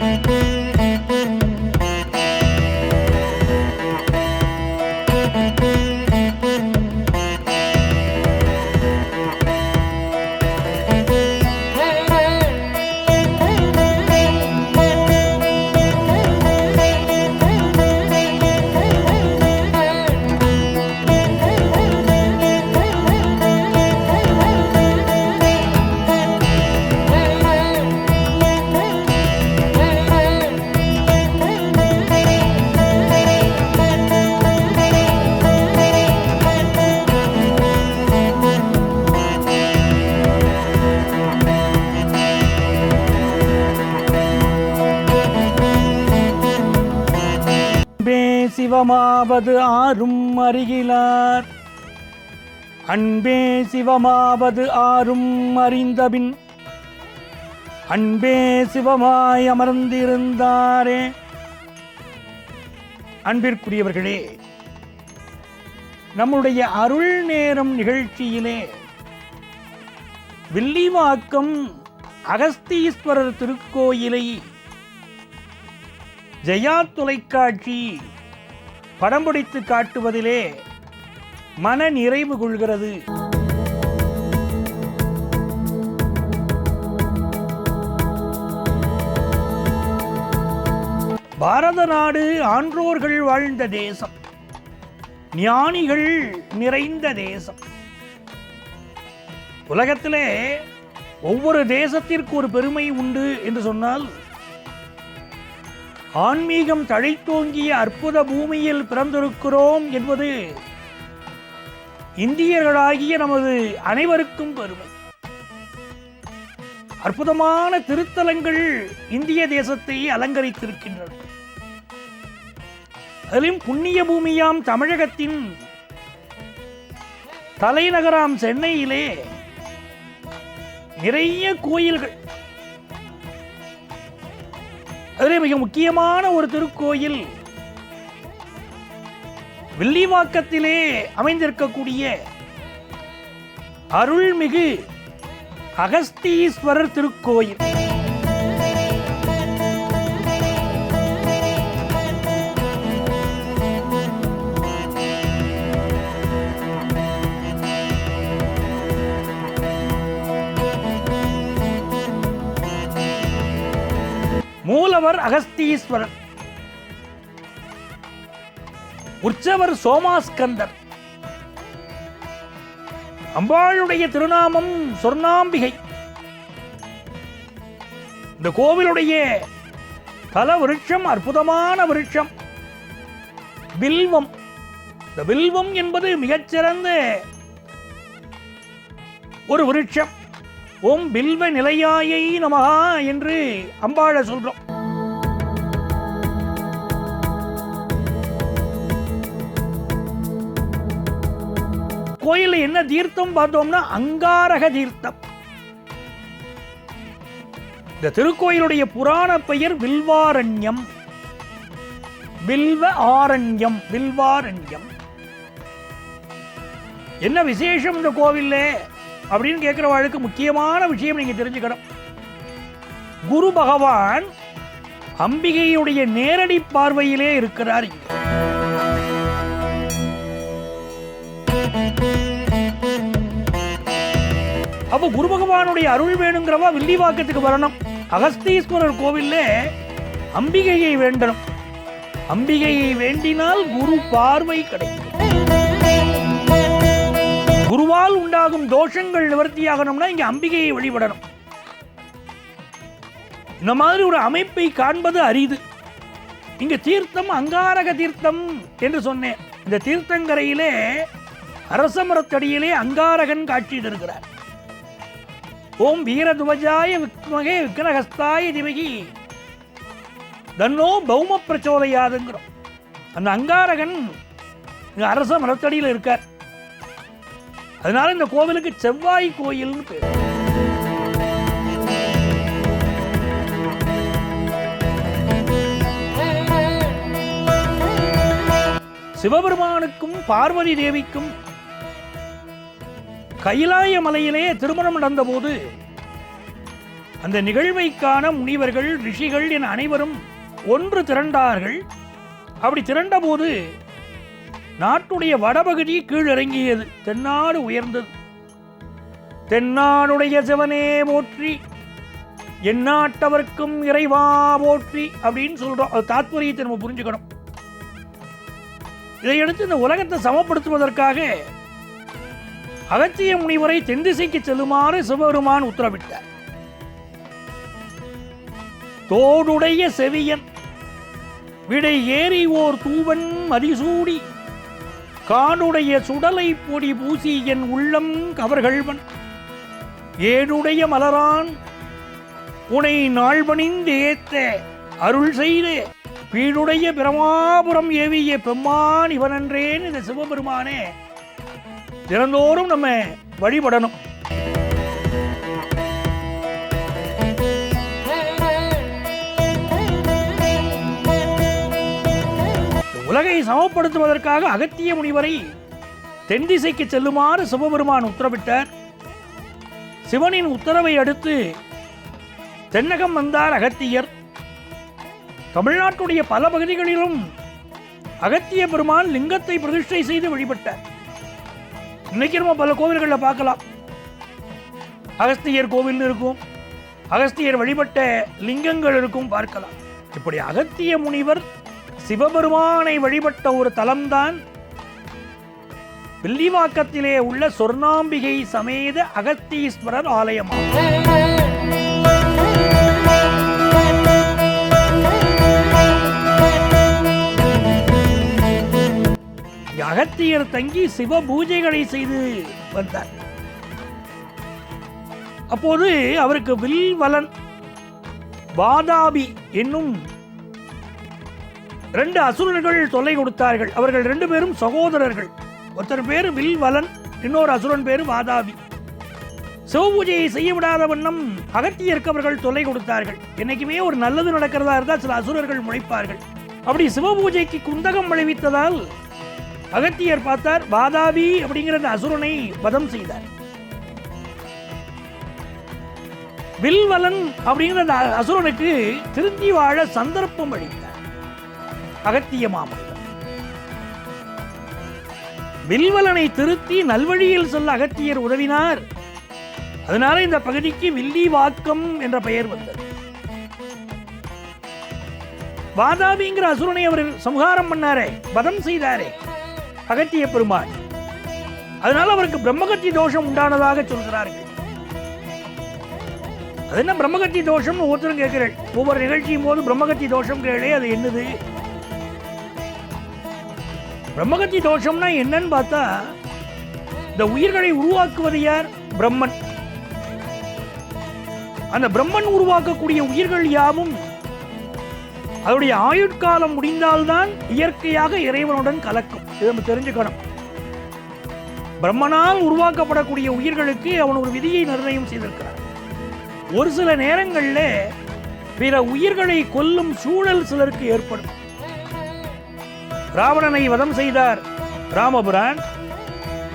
அன்பே சிவமாவது ஆறும் அறிகிலார் அன்பே சிவமாவது ஆறும் அறிந்தபின் அன்பே சிவமாய் அமர்ந்திருந்தாரே. அன்பிற்குரியவர்களே நம்முடைய அருள் நேரம் நிகழ்ச்சியிலே வில்லிவாக்கம் அகஸ்தீஸ்வரர் திருக்கோயிலை ஜெயா தொலைக்காட்சி படம் பிடித்து காட்டுவதிலே மன நிறைவு கொள்கிறது. பாரத நாடு ஆன்றோர்கள் வாழ்ந்த தேசம். ஞானிகள் நிறைந்த தேசம். உலகத்திலே ஒவ்வொரு தேசத்திற்கு ஒரு பெருமை உண்டு என்று சொன்னால் ஆன்மீகம் தழைத்தோங்கிய அற்புத பூமியில் பிறந்திருக்கிறோம் என்பது இந்தியர்களாகிய நமது அனைவருக்கும் பெருமை. அற்புதமான திருத்தலங்கள் இந்திய தேசத்தை அலங்கரித்திருக்கின்றன. அதிலும் புண்ணிய பூமியாம் தமிழகத்தின் தலைநகராம் சென்னையிலே நிறைய கோயில்கள் அதிலே மிக முக்கியமான ஒரு திருக்கோயில் வில்லிவாக்கத்திலே அமைந்திருக்கக்கூடிய அருள்மிகு அகஸ்தீஸ்வரர் திருக்கோயில். உற்சவர் அகஸ்தீஸ்வரர் உற்சவர் சோமாஸ்கந்தர். அம்பாளுடைய திருநாமம் சொர்ணாம்பிகை. இந்த கோவிலுடைய தல விருட்சம் அற்புதமான விருட்சம். வில்வம். இந்த வில்வம் என்பது மிகச்சிறந்த ஒரு விருட்சம். ஓம் பில்வ நிலையாயை நமகா என்று அம்பாழ சொல்றோம். கோயிலில் என்ன தீர்த்தம் பார்த்தோம்னா அங்காரக தீர்த்தம். இந்த திருக்கோயிலுடைய புராண பெயர் வில்வாரண்யம். வில்வ ஆரண்யம் வில்வாரண்யம். என்ன விசேஷம் இந்த கோவில்ல? அப்படின்னு கேட்குறவாளுக்கு முக்கியமான விஷயம் நீங்க தெரிஞ்சுக்கணும். குரு பகவான் அம்பிகையுடைய நேரடி பார்வையிலே இருக்கிறார் இங்க. அப்போ குரு பகவானுடைய அருள் வேணுங்கிறவா வில்லிவாக்கத்துக்கு வரணும். அகஸ்தீஸ்வரர் கோவில்ல அம்பிகையை வேண்டணும். அம்பிகையை வேண்டினால் குரு பார்வை கிடைக்கும். குருவால் உண்டாகும் தோஷங்கள் நிவர்த்தியாகணும்னா இங்க அம்பிகையை வழிபடணும். இந்த மாதிரி ஒரு அமைப்பை காண்பது அரிது. இங்க தீர்த்தம் அங்காரக தீர்த்தம் என்று சொன்னேன். இந்த தீர்த்தங்கரையிலே அரசமரத்தடியிலே அங்காரகன் காட்சி தருகிறார். ஓம் வீரதுவஜாய விக்மகே விக்னஹஸ்தாய திமகி. தன்னோ பௌம பிரச்சோதையாதுங்கிறோம் அந்த அங்காரகன் அரச மரத்தடியில் இருக்கார். அதனால இந்த கோவிலுக்கு செவ்வாய் கோயில்னு பேர். சிவபெருமானுக்கும் பார்வதி தேவிக்கும் கைலாய மலையிலே திருமணம் நடந்தபோது அந்த நிகழ்வைக்கான முனிவர்கள் ரிஷிகள் என அனைவரும் ஒன்று திரண்டார்கள். அப்படி திரண்டபோது நாட்டுடைய வடபகுதி கீழிறங்கியது. தென்னாடு உயர்ந்தது. தென்னாடுடைய சிவனே போற்றி எந்நாட்டவர்க்கும் இறைவா போற்றி அப்படின்னு சொல்றோம். அது தாத்பரியத்தை நம்ம புரிஞ்சுக்கணும். இதையடுத்து இந்த உலகத்தை சமப்படுத்துவதற்காக அகத்திய முனிவரை தென்திசைக்கு செல்லுமாறு சிவபெருமான் உத்தரவிட்டார். தோடுடைய செவியன் விடை ஏறி ஓர் தூவன் மதிசூடி காடுடைய சுடலை பொடி பூசி என் உள்ளம் கவர்கள்வன். ஏடுடைய மலரான் உனை நாள்பணிந்தேத்த அருள் செய்து வீடுடைய பிரமாபுரம் ஏவிய பெம்மான் இவனன்றேன் இந்த சிவபெருமானே. தினந்தோறும் நம்ம வழிபடணும். உலகை சமப்படுத்துவதற்காக அகத்திய முனிவரை தென் திசைக்கு செல்லுமாறு சிவபெருமான் உத்தரவிட்டார். சிவனின் உத்தரவை அடுத்து தென்னகம் வந்தார் அகத்தியர். தமிழ்நாட்டுடைய பல பகுதிகளிலும் அகத்திய பெருமான் லிங்கத்தை பிரதிஷ்டை செய்து வழிபட்டார். இன்னைக்கு நம்ம பல கோவில்களில் பார்க்கலாம். அகஸ்தியர் கோவில் இருக்கும். அகஸ்தியர் வழிபட்ட லிங்கங்கள் இருக்கும் பார்க்கலாம். இப்படி அகத்திய முனிவர் சிவபெருமானை வழிபட்ட ஒரு தலம்தான் வில்லிவாக்கத்திலே உள்ள சொர்ணாம்பிகை சமேத அகத்தீஸ்வரர் ஆலயமாகும். அகத்தியர் தங்கி சிவ பூஜைகளை செய்து வந்தார். அப்போது அவருக்கு வில்வலன் பாதாபி என்னும் ரெண்டு அசுரர்கள் தொல்லை கொடுத்தார்கள். அவர்கள் ரெண்டு பேரும் சகோதரர்கள். ஒருத்தர் பேரு வில்வலன் இன்னொரு அசுரன் பேர் வாதாபி சிவபூஜையை செய்ய விடாத வண்ணம் அகத்தியருக்கு அவர்கள் தொல்லை கொடுத்தார்கள். என்னைக்குமே ஒரு நல்லது நடக்கிறதா இருந்தால் சில அசுரர்கள் முளைப்பார்கள். அப்படி சிவபூஜைக்கு குந்தகம் விளைவித்ததால் அகத்தியர் பார்த்தார் வாதாபி அப்படிங்கிற அந்த அசுரனை வதம் செய்தார். வில்வலன் அப்படிங்கிற அந்த அசுரனுக்கு திருந்தி வாழ சந்தர்ப்பம் அளித்தார். அகத்திய மாமன் வில்வலனை திருத்தி நல்வழியில் செல்ல அகத்தியர் உதவினார். அதனால இந்த பகுதிக்கு வில்லிவாக்கம் என்ற பெயர் வந்தது. வாதாபிங்கிற அசுரனை அவர் சம்ஹாரம் பண்ணாரே வதம் செய்தாரே. அகத்திய பெருமாள் அதனால அவருக்கு பிரம்மகத்தி தோஷம் உண்டானதாக சொல்கிறார்கள். அது என்ன பிரம்மகத்தி தோஷம் ஒவ்வொருத்தரும் கேட்கிறேன் ஒவ்வொரு நிகழ்ச்சியும் போது பிரம்மகத்தி தோஷம் கேளே அது என்னது? பிரம்மகத்தி தோஷம்னா என்னன்னு பார்த்தா இந்த உயிர்களை உருவாக்குவது யார்? பிரம்மன். அந்த பிரம்மன் உருவாக்கக்கூடிய உயிர்கள் யாவும் அதனுடைய ஆயுட்காலம் முடிந்தால்தான் இயற்கையாக இறைவனுடன் கலக்கும். இதை நம்ம தெரிஞ்சுக்கணும். பிரம்மனால் உருவாக்கப்படக்கூடிய உயிர்களுக்கு அவன் ஒரு விதியை நிர்ணயம் செய்திருக்கிறான். ஒரு சில நேரங்களில் பிற உயிர்களை கொல்லும் சூழல் சிலருக்கு ஏற்படும். ராவணனை வதம் செய்தார் ராமபுரான்.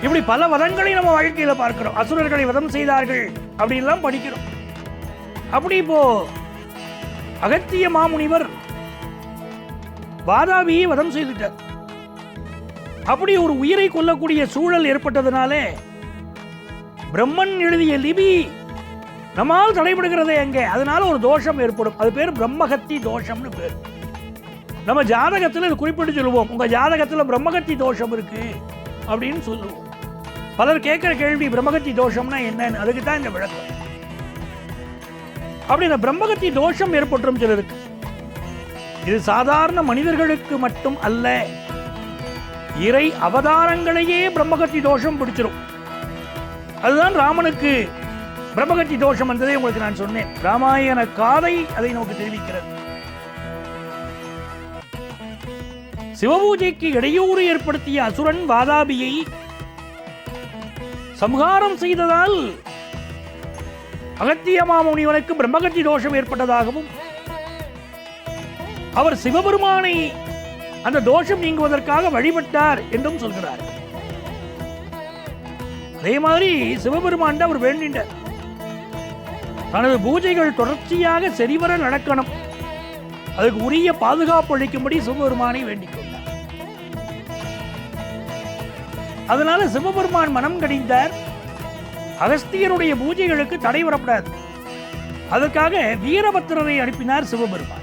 இப்படி பல வதங்களை நம்ம வாழ்க்கையில பார்க்கிறோம். அசுரர்களை வதம் செய்தார்கள் அப்படின்லாம் படிக்கிறோம். அப்படி இப்போ அகத்திய மாமுனிவர் வாதாபியை வதம் செய்துட்டார். அப்படி ஒரு உயிரை கொல்லக்கூடிய சூழல் ஏற்பட்டதுனாலே பிரம்மன் எழுதிய லிபி நம்மால் தடைபடுகிறதே எங்கே அதனால ஒரு தோஷம் ஏற்படும். அது பேர் பிரம்மகத்தி தோஷம்னு பேர். நம்ம ஜாதகத்தில் இது குறிப்பிட்டு சொல்லுவோம். உங்க ஜாதகத்தில் பிரம்மகத்தி தோஷம் இருக்கு அப்படின்னு சொல்லுவோம். பலர் கேட்குற கேள்வி பிரம்மகத்தி தோஷம்னா என்னன்னு. அதுக்கு தான் இந்த விளக்கம். அப்படி இந்த பிரம்மகத்தி தோஷம் ஏற்பட்டுரும் சிலருக்கு. இது சாதாரண மனிதர்களுக்கு மட்டும் அல்ல. இறை அவதாரங்களையே பிரம்மகத்தி தோஷம் பிடிச்சிரும். அதுதான் ராமனுக்கு பிரம்மகத்தி தோஷம் என்றதை உங்களுக்கு நான் சொன்னேன். ராமாயண காதை அதை நமக்கு தெரிவிக்கிறது. சிவபூஜைக்கு இடையூறு ஏற்படுத்திய அசுரன் வாதாபியை சம்ஹாரம் செய்ததால் அகத்தியமாமுனிவனுக்கு பிரம்மகத்தி தோஷம் ஏற்பட்டதாகவும் அவர் சிவபெருமானை அந்த தோஷம் நீங்குவதற்காக வழிபட்டார் என்றும் சொல்கிறார். அதே மாதிரி சிவபெருமான் அவர் வேண்டினார். தனது பூஜைகள் தொடர்ச்சியாக சரிவர நடக்கணும். அதுக்கு உரிய பாதுகாப்பு அளிக்கும்படி சிவபெருமானை வேண்டிக் கொண்டார். அதனால சிவபெருமான் மனம் கடிந்தார். அகஸ்தியருடைய பூஜைகளுக்கு தடை வரப்படாது. அதற்காக வீரபத்திரரை அனுப்பினார் சிவபெருமான்.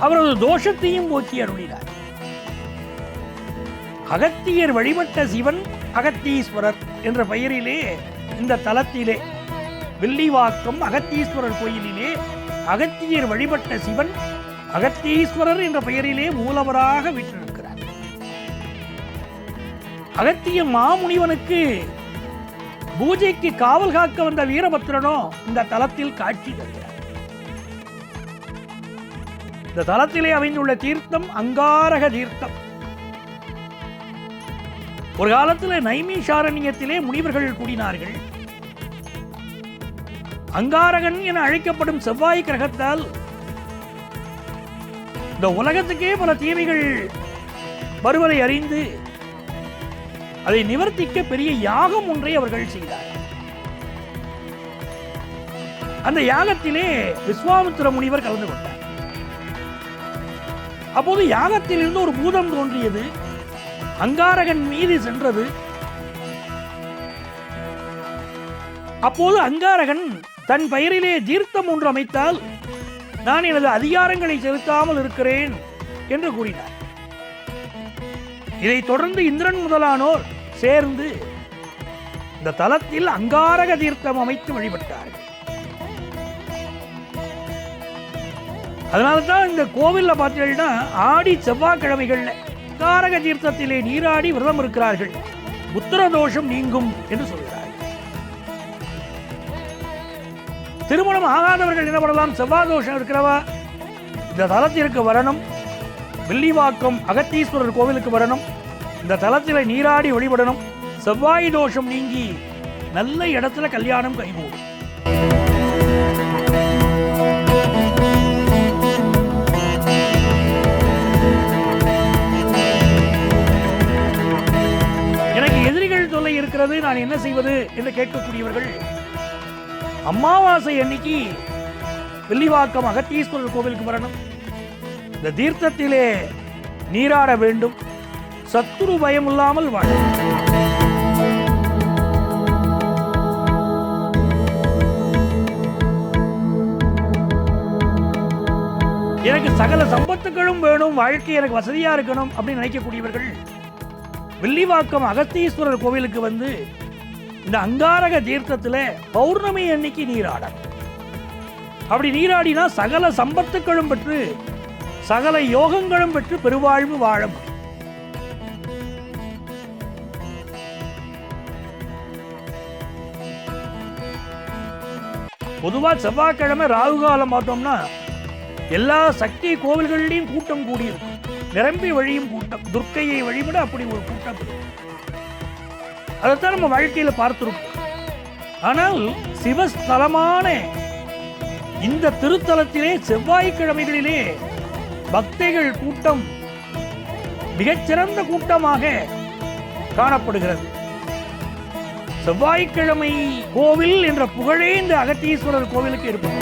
அவரது தோஷத்தையும் போக்கி அருளினார். அகத்தியர் வழிபட்ட சிவன் அகத்தீஸ்வரர் என்ற பெயரிலே இந்த தலத்திலே வில்லிவாக்கம் அகத்தீஸ்வரர் கோயிலிலே அகத்தியர் வழிபட்ட சிவன் அகத்தீஸ்வரர் என்ற பெயரிலே மூலவராக விட்டிருக்கிறார் அகத்திய மாமுனிவனுக்கு பூஜைக்கு காவல் காக்க வந்த வீரபத்திரனோ இந்த தலத்தில் காட்சி தருகிறார் இந்த தலத்திலே அமைந்துள்ள தீர்த்தம் அங்காரக தீர்த்தம். ஒரு காலத்தில் நைமிஷாரண்யத்திலே முனிவர்கள் கூடினார்கள். அங்காரகன் என அழைக்கப்படும் செவ்வாய் கிரகத்தால் இந்த உலகத்துக்கே பல தீமைகள் வருவதை அறிந்து அதை நிவர்த்திக்க பெரிய யாகம் ஒன்றை அவர்கள் செய்தார் அந்த யாகத்திலே விஸ்வாமித்திர முனிவர் கலந்து கொண்டார். அப்போது யாகத்தில் இருந்து ஒரு பூதம் தோன்றியது. அங்காரகன் மீது சென்றது. அப்போது அங்காரகன் தன் பெயரிலே தீர்த்தம் ஒன்று அமைத்தால் நான் எனது அதிகாரங்களை செலுத்தாமல் இருக்கிறேன் என்று கூறினார். இதைத் தொடர்ந்து இந்திரன் முதலானோர் சேர்ந்து இந்த தலத்தில் அங்காரக தீர்த்தம் அமைத்து வழிபட்டார்கள். அதனால தான் இந்த கோவில்ல பார்த்தீங்கன்னா ஆடி செவ்வாய்க்கிழமைகளில் காரக தீர்த்தத்திலே நீராடி விரதம் இருக்கிறார்கள். புத்திர தோஷம் நீங்கும் என்று சொல்கிறார். திருமணம் ஆகாதவர்கள் என்ன பண்ணலாம் செவ்வாய் தோஷம் இருக்கிறவா? இந்த தலத்திற்கு வரணும். வில்லிவாக்கம் அகத்தீஸ்வரர் கோவிலுக்கு வரணும். இந்த தலத்தில் நீராடி வழிபடணும். செவ்வாய் தோஷம் நீங்கி நல்ல இடத்துல கல்யாணம் கைகூடும். இருக்கிறது நான் என்ன செய்வது என்று கேட்கக்கூடியவர்கள் அமாவாசை அன்னைக்கு வில்லிவாக்கம் அகத்தீஸ்வரர் கோவிலுக்கு வரணும். இந்த தீர்த்தத்திலே நீராட வேண்டும். சத்துரு பயம் இல்லாமல் வாழ எனக்கு சகல சம்பத்துகளும் வேணும் வாழ்க்கை எனக்கு வசதியா இருக்கணும் அப்படின்னு நினைக்கக்கூடியவர்கள் வில்லிவாக்கம் அகத்தீஸ்வரர் கோவிலுக்கு வந்து இந்த அங்காரக தீர்த்தத்துல பௌர்ணமி அன்னைக்கு நீராடணும் அப்படி நீராடினா சகல சம்பத்துக்களும் பெற்று சகல யோகங்களும் பெற்று பெருவாழ்வு வாழும். பொதுவாக பொதுவா செவ்வாய்க்கிழமை ராகு காலம் பார்த்தோம்னா எல்லா சக்தி கோவில்கள்லையும் கூட்டம் கூடியிருக்கும் நிரம்பி வழியும் கூட்டம் துர்க்கையை வழிபட அப்படி ஒரு கூட்டம் அதைத்தான் நம்ம வாழ்க்கையில பார்த்துருக்கோம் ஆனால் சிவஸ்தலமான இந்த திருத்தலத்திலே செவ்வாய்க்கிழமைகளிலே பக்தைகள் கூட்டம் மிகச்சிறந்த கூட்டமாக காணப்படுகிறது. செவ்வாய்க்கிழமை கோவில் என்ற புகழே இந்த அகத்தீஸ்வரர் கோவிலுக்கு இருப்பது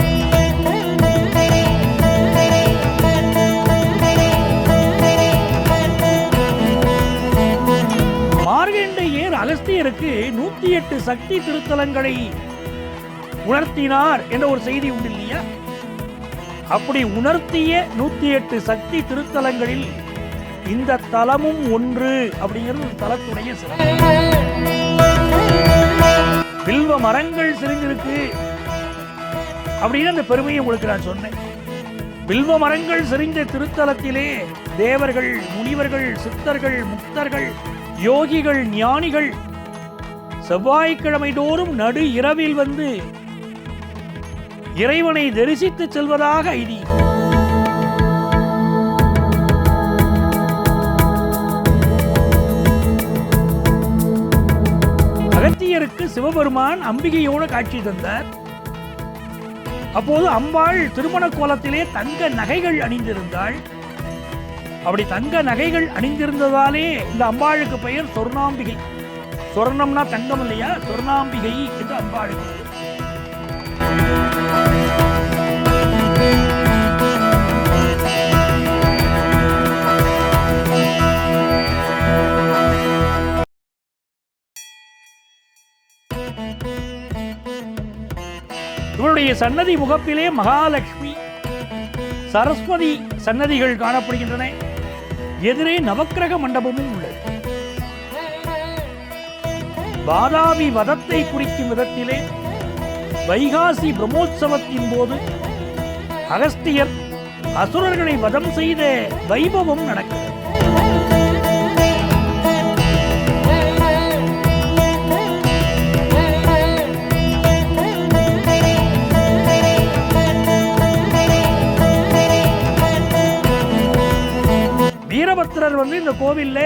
மார்கண்டேயர் அகஸ்தியருக்கு நூத்தி எட்டு சக்தி திருத்தலங்களை உணர்த்தினார் என்ற ஒரு செய்தி உண்டு இல்லையா? அப்படி உணர்த்திய நூத்தி எட்டு சக்தி திருத்தலங்களில் இந்த தலமும் ஒன்று அப்படிங்கிறது ஒரு தலத்துடைய சிறப்பு. வில்வ மரங்கள் செறிஞ்சிருக்கு அப்படின்னு அந்த பெருமையை உங்களுக்கு நான் சொன்னேன். வில்வ மரங்கள் செறிந்த திருத்தலத்திலே தேவர்கள் முனிவர்கள் சித்தர்கள் முக்தர்கள் யோகிகள் ஞானிகள் செவ்வாய்க்கிழமை தோறும் நடு இரவில் வந்து இறைவனை தரிசித்து செல்வதாக ஐதி அகத்தியருக்கு சிவபெருமான் அம்பிகையோடு காட்சி தந்தார். அப்போது அம்பாள் திருமண கோலத்திலே தங்க நகைகள் அணிந்திருந்தாள். அப்படி தங்க நகைகள் அணிந்திருந்ததாலே இந்த அம்பாளுக்கு பெயர் சொர்ணாம்பிகை. சொர்ணம்னா தங்கம் இல்லையா? சொர்ணாம்பிகை என்று அம்பாளுக்கு இவருடைய சன்னதி முகப்பிலே மகாலட்சுமி சரஸ்வதி சன்னதிகள் காணப்படுகின்றன. எதிரே நவக்கிரக மண்டபமும் உள்ளது. வாதாபி வதத்தை குறிக்கும் விதத்திலே வைகாசி பிரம்மோற்சவத்தின் போது அகஸ்தியர் அசுரர்களை வதம் செய்த வைபவம் நடக்கிறது. வீரபத்திரர் வந்து இந்த கோவில்ல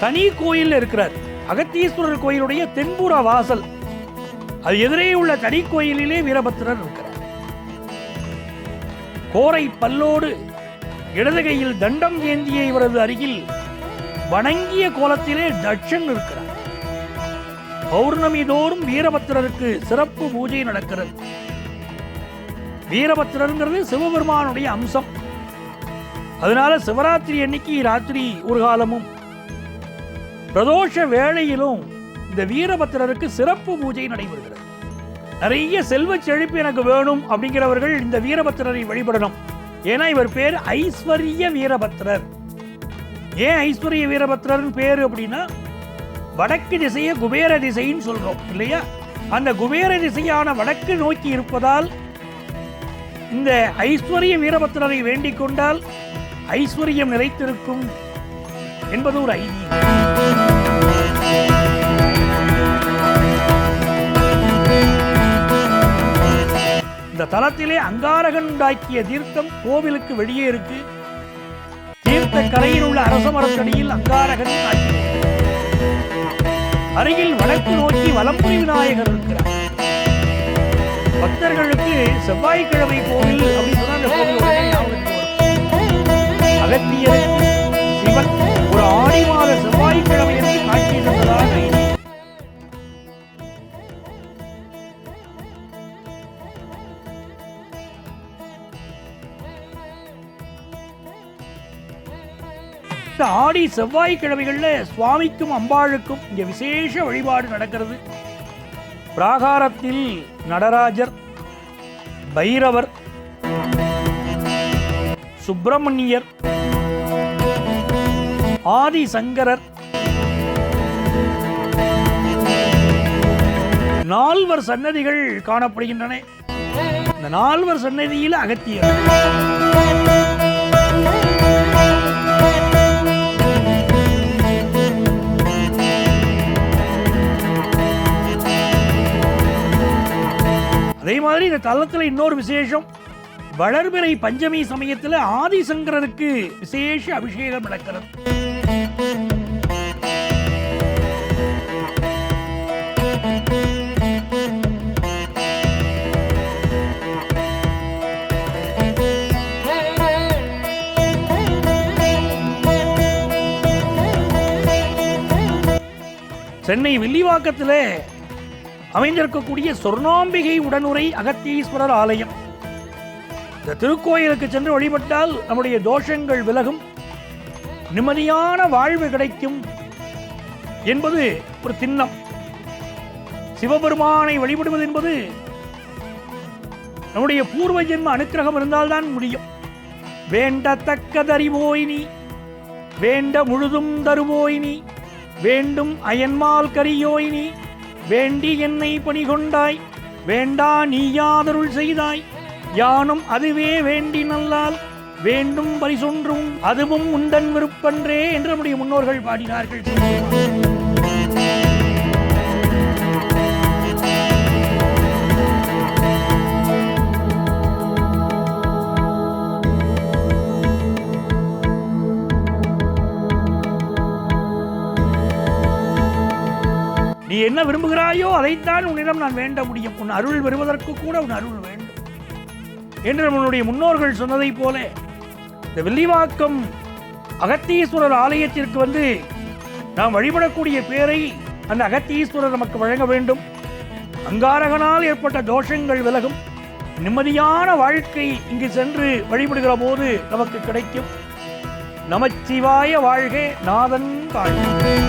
தனி கோயில் இருக்கிறார். அகத்தீஸ்வரர் கோயிலுடைய தென்புற வாசல். அது எதிரே உள்ள தனி கோயிலிலே வீரபத்திரர் இருக்கிறார். கோரை பல்லோடு இடது கையில் தண்டம் ஏந்திய இவரது அருகில் வணங்கிய கோலத்திலே தட்சன் இருக்கிறார். பௌர்ணமி தோறும் வீரபத்திரருக்கு சிறப்பு பூஜை நடக்கிறது. வீரபத்திரருங்கிறது சிவபெருமானுடைய அம்சம். அதனால சிவராத்திரி அன்னைக்கு ராத்திரி ஒரு காலமும் பிரதோஷ வேளையிலும் இந்த வீரபத்திரருக்கு சிறப்பு பூஜை நடைபெறுகிறது. நிறைய செல்வ செழிப்பு எனக்கு வேணும் அப்படிங்கிறவர்கள் இந்த வீரபத்திரரை வழிபடணும். ஏன்னா இவர் பேர் ஐஸ்வர்ய வீரபத்திரர். ஏன் ஐஸ்வர்ய வீரபத்திரர்னு பேர் அப்படின்னா வடக்கு திசையை குபேர திசைன்னு சொல்றோம் இல்லையா? அந்த குபேர திசையான வடக்கு நோக்கி இருப்பதால் இந்த ஐஸ்வர்ய வீரபத்திரரை வேண்டிக் கொண்டால் ஐஸ்வர்யம் நிலைத்திருக்கும் என்பது ஒரு ஐதீகம் இந்த தலத்திலே அங்காரகன் உண்டாக்கிய தீர்த்தம் கோவிலுக்கு வெளியே இருக்கு. தீர்த்த கரையில் உள்ள அரச மரத்தடியில் அங்காரகன் அருகில் வடக்கு நோக்கி வலம்புரி விநாயகர் இருக்கிறார். பக்தர்களுக்கு செவ்வாய்க்கிழமை கோவில் அப்படின்னு சொன்னா அந்த கோவில் அகத்தியருக்கு சிவன் ஒரு ஆடி மாத செவ்வாய்க்கிழமை என்று காட்சி தந்ததாக ஆடி செவ்வாய்க்கிழமைகளில் சுவாமிக்கும் அம்பாளுக்கும் இங்க விசேஷ வழிபாடு நடக்கிறது. பிராகாரத்தில் நடராஜர் பைரவர் சுப்பிரமணியர் ஆதி சங்கரர் நால்வர் சன்னதிகள் காணப்படுகின்றன. இந்த நால்வர் சன்னதியில் அகத்தியர். அதே மாதிரி இந்த தளத்தில் இன்னொரு விசேஷம். வளர்பிறை பஞ்சமி சமயத்துல ஆதிசங்கரனுக்கு விசேஷ அபிஷேகம் நடக்கிறது. சென்னை வில்லிவாக்கத்தில் அமைந்திருக்கக்கூடிய சொர்ணாம்பிகை உடனுரை அகத்தீஸ்வரர் ஆலயம். இந்த திருக்கோயிலுக்கு சென்று வழிபட்டால் நம்முடைய தோஷங்கள் விலகும். நிம்மதியான வாழ்வு கிடைக்கும் என்பது ஒரு திண்ணம் சிவபெருமானை வழிபடுவது என்பது நம்முடைய பூர்வ ஜென்ம அனுக்கிரகம் இருந்தால்தான் முடியும். வேண்டத்தக்கதறிவோய் நீ வேண்ட முழுதும் தருவோய் நீ வேண்டும் அயன்மால் கரியோய் நீ வேண்டி என்னை பணிகொண்டாய் வேண்டா நீயாதருள் செய்தாய். யானும் அதுவே வேண்டி நல்லால் வேண்டும் பரிசொன்றும் அதுவும் உந்தன் விருப்பன்றே என்று நம்முடைய முன்னோர்கள் பாடினார்கள். நீ என்ன விரும்புகிறாயோ அதைத்தான் உன்னிடம் நான் வேண்ட முடியும். உன் அருள் வருவதற்கு கூட உன் அருள் வேண்டும். என்று நம்மளுடைய முன்னோர்கள் சொன்னதைப் போல இந்த வில்லிவாக்கம் அகத்தீஸ்வரர் ஆலயத்திற்கு வந்து நாம் வழிபடக்கூடிய பேரை அந்த அகத்தீஸ்வரர் நமக்கு வழங்க வேண்டும். அங்காரகனால் ஏற்பட்ட தோஷங்கள் விலகும். நிம்மதியான வாழ்க்கை இங்கு சென்று வழிபடுகிற போது நமக்கு கிடைக்கும். நமச்சிவாய வாழ்க நாதன் வாழ்க